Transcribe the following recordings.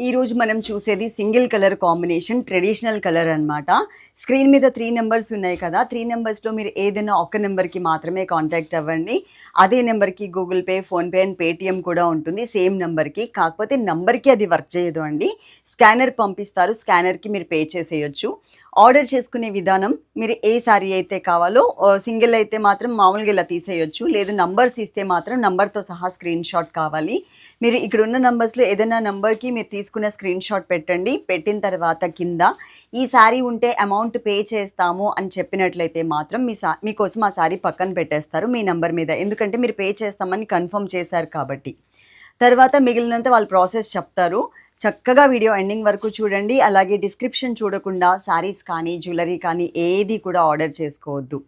ఈ రోజు మనం చూసేది single colour combination traditional colour అన్నమాట. స్క్రీన్ మీద త్రీ నెంబర్స్ ఉన్నాయి కదా. త్రీ నెంబర్స్లో మీరు ఏదైనా ఒక్క నెంబర్కి మాత్రమే కాంటాక్ట్ అవ్వండి. అదే నెంబర్కి Google Pay PhonePe and Paytm కూడా ఉంటుంది. సేమ్ నెంబర్కి. కాకపోతే నెంబర్కి అది వర్క్ చేయదు అండి. స్కానర్ పంపిస్తారు. స్కానర్కి మీరు పే చేసేయొచ్చు. ఆర్డర్ చేసుకునే విధానం మీరు ఏ సారీ అయితే కావాలో సింగిల్ అయితే మాత్రం మామూలుగా ఇలా తీసేయొచ్చు. లేదు నంబర్స్ ఇస్తే మాత్రం నంబర్తో సహా స్క్రీన్ షాట్ కావాలి. మీరు ఇక్కడ ఉన్న నంబర్స్లో ఏదైనా నంబర్కి మీరు తీసుకున్న స్క్రీన్ షాట్ పెట్టండి. పెట్టిన తర్వాత కింద ఈ శారీ ఉంటే అమౌంట్ పే చేస్తాము అని చెప్పినట్లయితే మాత్రం మీ సా మీకోసం ఆ శారీ పక్కన పెట్టేస్తారు మీ నంబర్ మీద. ఎందుకంటే మీరు పే చేస్తామని కన్ఫర్మ్ చేశారు కాబట్టి. తర్వాత మిగిలినంత వాళ్ళు ప్రాసెస్ చెప్తారు. చక్కగా వీడియో ఎండింగ్ వరకు చూడండి. అలాగే డిస్క్రిప్షన్ చూడకుండా శారీస్ కానీ జ్యువెలరీ కానీ ఏది కూడా ఆర్డర్ చేసుకోవద్దు.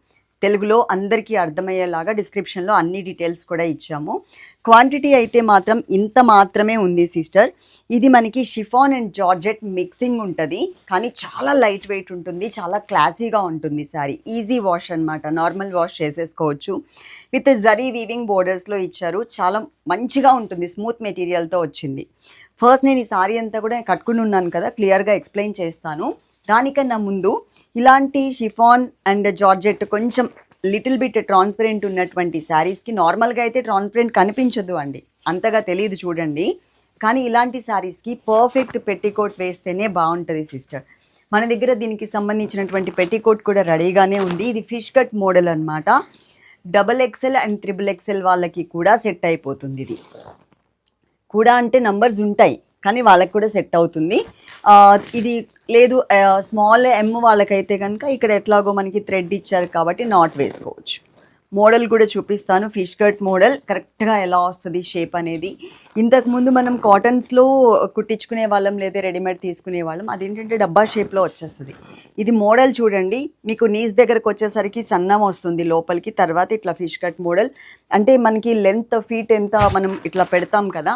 తెలుగులో అందరికీ అర్థమయ్యేలాగా డిస్క్రిప్షన్లో అన్ని డీటెయిల్స్ కూడా ఇచ్చాము. క్వాంటిటీ అయితే మాత్రం ఇంత మాత్రమే ఉంది సిస్టర్ ఇది మనకి షిఫాన్ అండ్ జార్జెట్ మిక్సింగ్ ఉంటుంది. కానీ చాలా లైట్ వెయిట్ ఉంటుంది చాలా క్లాసీగా ఉంటుంది సారీ ఈజీ వాష్ అన్నమాట. నార్మల్ వాష్ చేసేసుకోవచ్చు. విత్ జరీ వీవింగ్ బోర్డర్స్లో ఇచ్చారు. చాలా మంచిగా ఉంటుంది స్మూత్ మెటీరియల్తో వచ్చింది. ఫస్ట్ నేను ఈ సారీ అంతా కూడా కట్టుకుని ఉన్నాను కదా క్లియర్గా ఎక్స్ప్లెయిన్ చేస్తాను. దానికన్నా ముందు ఇలాంటి షిఫాన్ అండ్ జార్జెట్ కొంచెం లిటిల్ బిట్ ట్రాన్స్పరెంట్ ఉన్నటువంటి శారీస్కి నార్మల్గా అయితే ట్రాన్స్పరెంట్ కనిపించదు అండి. అంతగా తెలియదు చూడండి. కానీ ఇలాంటి శారీస్కి పర్ఫెక్ట్ పెట్టికోట్ వేస్తేనే బాగుంటుంది సిస్టర్. మన దగ్గర దీనికి సంబంధించినటువంటి పెట్టికోట్ కూడా రెడీగానే ఉంది. ఇది ఫిష్ కట్ మోడల్ అనమాట double XL and triple XL వాళ్ళకి కూడా సెట్ అయిపోతుంది ఇది. కూడా అంటే నంబర్స్ ఉంటాయి. కానీ వాళ్ళకి కూడా సెట్ అవుతుంది. ఇది లేదు స్మాల్ ఎమ్ వాళ్ళకైతే కనుక ఇక్కడ ఎట్లాగో మనకి థ్రెడ్ ఇచ్చారు కాబట్టి నాట్ వేసుకోవచ్చు. మోడల్ కూడా చూపిస్తాను. ఫిష్ కట్ మోడల్ కరెక్ట్గా ఎలా వస్తుంది షేప్ అనేది. ఇంతకుముందు మనం కాటన్స్లో కుట్టించుకునే వాళ్ళం లేదా రెడీమేడ్ తీసుకునే వాళ్ళం అదేంటంటే డబ్బా షేప్లో వచ్చేస్తుంది. ఇది మోడల్ చూడండి. మీకు నీస్ దగ్గరకు వచ్చేసరికి సన్నం వస్తుంది లోపలికి తర్వాత ఇట్లా ఫిష్ కట్ మోడల్ అంటే మనకి లెంత్ ఫీట్ ఎంత మనం ఇట్లా పెడతాం కదా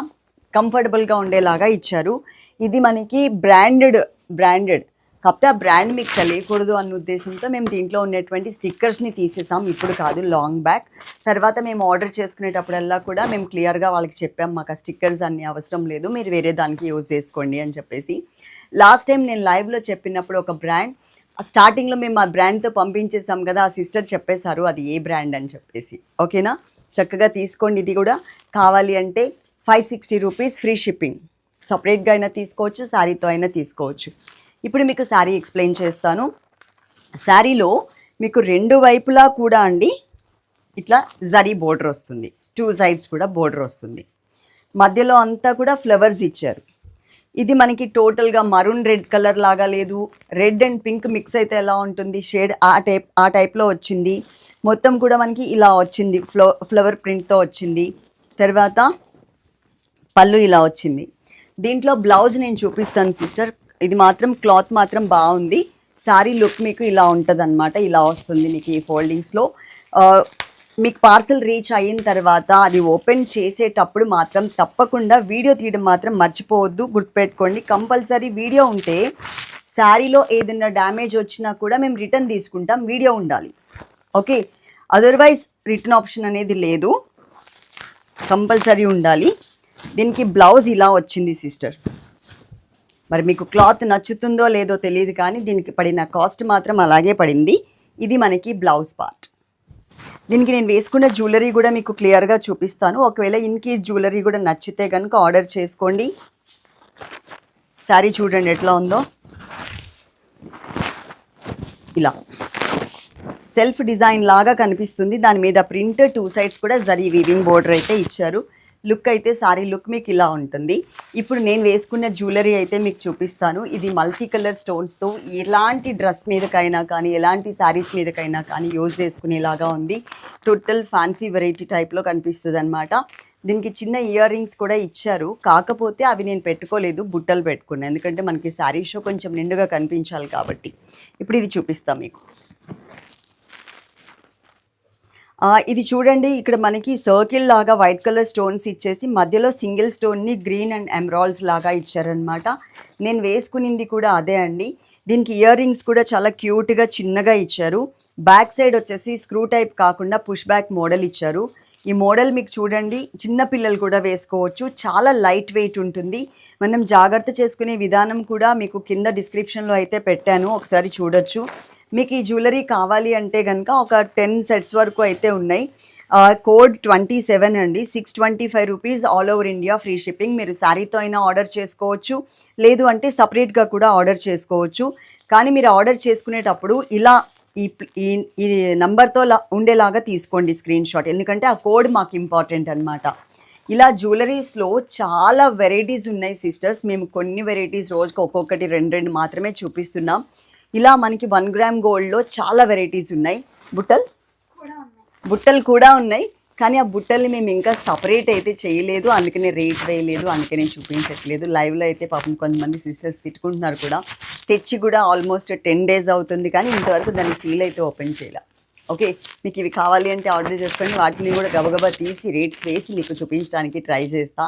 కంఫర్టబుల్గా ఉండేలాగా ఇచ్చారు. ఇది మనకి బ్రాండెడ్ బ్రాండెడ్ కాకపోతే ఆ బ్రాండ్ మీకు తెలియకూడదు అన్న ఉద్దేశంతో మేము దీంట్లో ఉన్నటువంటి స్టిక్కర్స్ని తీసేసాం. ఇప్పుడు కాదు లాంగ్ బ్యాక్ తర్వాత మేము ఆర్డర్ చేసుకునేటప్పుడల్లా కూడా మేము క్లియర్గా వాళ్ళకి చెప్పాం మాకు ఆ స్టిక్కర్స్ అన్ని అవసరం లేదు మీరు వేరే దానికి యూజ్ చేసుకోండి అని చెప్పేసి. లాస్ట్ టైం నేను లైవ్లో చెప్పినప్పుడు ఒక బ్రాండ్ స్టార్టింగ్లో మేము ఆ బ్రాండ్తో పంపించేసాం కదా ఆ సిస్టర్ చెప్పేశారు అది ఏ బ్రాండ్ అని చెప్పేసి. ఓకేనా చక్కగా తీసుకోండి ఇది కూడా కావాలి అంటే five sixty rupees free shipping. సపరేట్గా అయినా తీసుకోవచ్చు శారీతో అయినా తీసుకోవచ్చు. ఇప్పుడు మీకు శారీ ఎక్స్ప్లెయిన్ చేస్తాను. శారీలో మీకు రెండు వైపులా కూడా అండి ఇట్లా జరీ బోర్డర్ వస్తుంది. టూ సైడ్స్ కూడా బోర్డర్ వస్తుంది. మధ్యలో అంతా కూడా ఫ్లవర్స్ ఇచ్చారు. ఇది మనకి టోటల్గా మరూన్ రెడ్ కలర్ లాగా లేదు. రెడ్ అండ్ పింక్ మిక్స్ అయితే ఎలా ఉంటుంది? షేడ్ ఆ టైప్ ఆ టైప్లో వచ్చింది. మొత్తం కూడా మనకి ఇలా వచ్చింది. ఫ్లో ఫ్లవర్ ప్రింట్తో వచ్చింది. తర్వాత పళ్ళు ఇలా వచ్చింది. దీంట్లో బ్లౌజ్ నేను చూపిస్తాను సిస్టర్. ఇది మాత్రం క్లాత్ మాత్రం బాగుంది. సారీ లుక్ మీకు ఇలా ఉంటుంది అనమాట ఇలా వస్తుంది మీకు ఈ ఫోల్డింగ్స్లో మీకు పార్సల్ రీచ్ అయిన తర్వాత అది ఓపెన్ చేసేటప్పుడు మాత్రం తప్పకుండా వీడియో తీయడం మాత్రం మర్చిపోవద్దు. గుర్తుపెట్టుకోండి కంపల్సరీ వీడియో ఉంటే శారీలో ఏదైనా డ్యామేజ్ వచ్చినా కూడా మేము రిటర్న్ తీసుకుంటాం వీడియో ఉండాలి. ఓకే? అదర్వైజ్ రిటర్న్ ఆప్షన్ అనేది లేదు. కంపల్సరీ ఉండాలి. దీనికి బ్లౌజ్ ఇలా వచ్చింది సిస్టర్ మరి మీకు క్లాత్ నచ్చుతుందో లేదో తెలియదు కానీ దీనికి పడిన కాస్ట్ మాత్రం అలాగే పడింది. ఇది మనకి బ్లౌజ్ పార్ట్ దీనికి నేను వేసుకున్న జ్యువెలరీ కూడా మీకు క్లియర్గా చూపిస్తాను. ఒకవేళ ఇన్ కేస్ జ్యువెలరీ కూడా నచ్చితే కనుక ఆర్డర్ చేసుకోండి. శారీ చూడండి ఎట్లా ఉందో. ఇలా. సెల్ఫ్ డిజైన్ లాగా కనిపిస్తుంది. దాని మీద ప్రింట్ టూ సైడ్స్ కూడా జరీ వీవింగ్ బోర్డర్ అయితే ఇచ్చారు. లుక్ అయితే సారీ లుక్ మీకు ఇలా ఉంటుంది. ఇప్పుడు నేను వేసుకున్న జ్యువెలరీ అయితే మీకు చూపిస్తాను. ఇది మల్టీ కలర్ స్టోన్స్తో ఎలాంటి డ్రెస్ మీదకైనా కానీ ఎలాంటి శారీస్ మీదకైనా కానీ యూజ్ చేసుకునేలాగా ఉంది. టోటల్ ఫ్యాన్సీ వెరైటీ టైప్లో కనిపిస్తుంది అనమాట దీనికి చిన్న ఇయర్ రింగ్స్ కూడా ఇచ్చారు. కాకపోతే అవి నేను పెట్టుకోలేదు బుట్టలు పెట్టుకున్నాను ఎందుకంటే మనకి శారీ షో కొంచెం నిండుగా కనిపించాలి కాబట్టి. ఇప్పుడు ఇది చూపిస్తాను మీకు ఆ, ఇది చూడండి ఇక్కడ మనకి సర్కిల్ లాగా వైట్ కలర్ స్టోన్స్ ఇచ్చేసి మధ్యలో సింగిల్ స్టోన్ని గ్రీన్ అండ్ ఎమరాల్స్ లాగా ఇచ్చారనమాట నేను వేసుకునింది కూడా అదే అండి. దీనికి ఇయర్ రింగ్స్ కూడా చాలా క్యూట్గా చిన్నగా ఇచ్చారు. బ్యాక్ సైడ్ వచ్చేసి స్క్రూ టైప్ కాకుండా పుష్ బ్యాక్ మోడల్ ఇచ్చారు. ఈ మోడల్ మీకు చూడండి చిన్న పిల్లలు కూడా వేసుకోవచ్చు. చాలా లైట్ వెయిట్ ఉంటుంది. మనం జాగ్రత్త చేసుకునే విధానం కూడా మీకు కింద డిస్క్రిప్షన్లో అయితే పెట్టాను. ఒకసారి చూడొచ్చు. మీకు ఈ జ్యువెలరీ కావాలి అంటే కనుక ఒక టెన్ సెట్స్ వరకు అయితే ఉన్నాయి. కోడ్ ట్వంటీ సెవెన్ అండి. Six twenty five rupees all over India free shipping మీరు శారీతో అయినా ఆర్డర్ చేసుకోవచ్చు. లేదు అంటే సపరేట్గా కూడా ఆర్డర్ చేసుకోవచ్చు. కానీ మీరు ఆర్డర్ చేసుకునేటప్పుడు ఇలా ఈ ఈ నంబర్తో లా ఉండేలాగా తీసుకోండి స్క్రీన్ షాట్ ఎందుకంటే ఆ కోడ్ మాకు ఇంపార్టెంట్ అనమాట ఇలా జ్యువెలరీస్లో చాలా వెరైటీస్ ఉన్నాయి సిస్టర్స్ మేము కొన్ని వెరైటీస్ రోజుకి ఒక్కొక్కటి రెండు రెండు మాత్రమే చూపిస్తున్నాం. ఇలా మనకి వన్ గ్రామ్ గోల్డ్లో చాలా వెరైటీస్ ఉన్నాయి. బుట్టలు? బుట్టలు కూడా ఉన్నాయి. కానీ ఆ బుట్టల్ని మేము ఇంకా సపరేట్ అయితే చేయలేదు. అందుకనే రేట్ వేయలేదు. అందుకనే చూపించట్లేదు. లైవ్లో అయితే పాపం కొంతమంది సిస్టర్స్ తిట్టుకుంటున్నారు కూడా. తెచ్చి కూడా ఆల్మోస్ట్ టెన్ డేస్ అవుతుంది కానీ ఇంతవరకు దాన్ని సీల్ అయితే ఓపెన్ చేయలే. ఓకే మీకు ఇవి కావాలి అంటే ఆర్డర్ చేసుకొని వాటిని కూడా గబగబా తీసి రేట్స్ వేసి మీకు చూపించడానికి ట్రై చేస్తా.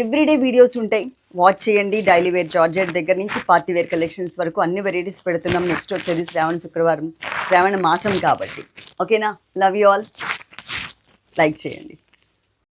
ఎవ్రీడే వీడియోస్ ఉంటాయి. వాచ్ చేయండి. డైలీ వేర్ జార్జెట్ దగ్గర నుంచి పార్టీ వేర్ కలెక్షన్స్ వరకు అన్ని వెరైటీస్ పెడుతున్నాం. నెక్స్ట్ వచ్చేది శ్రావణ శుక్రవారం. శ్రావణ మాసం కాబట్టి. ఓకేనా? లవ్ యూ ఆల్ లైక్ చేయండి.